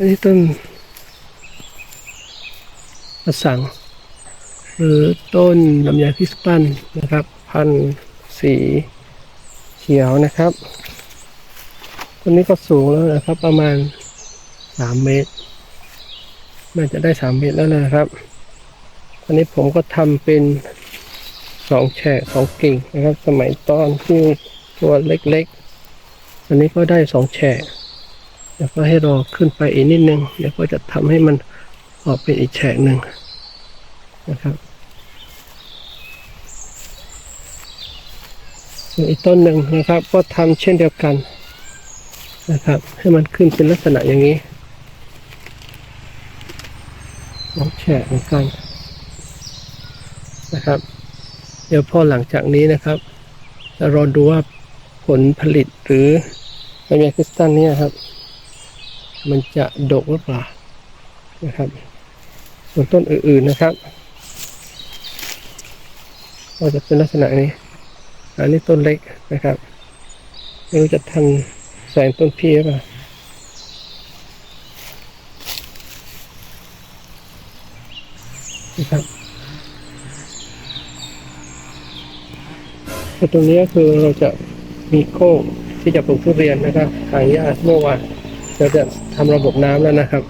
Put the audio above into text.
อันนี้ต้นกระสัง หรือต้นลำไยพิสตันนะครับ พันสีเขียวนะครับ ต้นนี้ก็สูงแล้วนะครับ ประมาณสามเมตรน่าจะได้สามเมตรแล้วนะครับอันนี้ผมก็ทำเป็นสองแฉกสองกิ่งนะครับ สมัยตอนที่ตัวเล็กๆ อันนี้ก็ได้สองแฉก เดี๋ยวก็ให้รอขึ้นไปอีกนิดนึง เดี๋ยวก็จะทำให้มันออกเป็นอีกแฉกหนึ่งนะครับส่วนอีกต้นหนึ่งนะครับ ก็ทำเช่นเดียวกันนะครับ ให้มันขึ้นเป็นลักษณะอย่างนี้ลองแฉกเหมือนกันนะครับ เดี๋ยวพอหลังจากนี้นะครับจะรอดูว่าผลผลิตหรือไมเมคริสตัลเนี่ยครับ มันจะดกหรือเปล่านะครับ ส่วนต้นอื่นๆนะครับ ก็จะเป็นลักษณะนี้ อันนี้ต้นเล็กนะครับ ไม่รู้จะทันแสงต้นพี่หรือเปล่านะครับแต่ตรงนี้ก็คือเราจะมีโค้งที่จะปลูกทุเรียนนะครับทางญาติเมื่อวานเราจะ ทำระบบน้ำแล้วนะครับ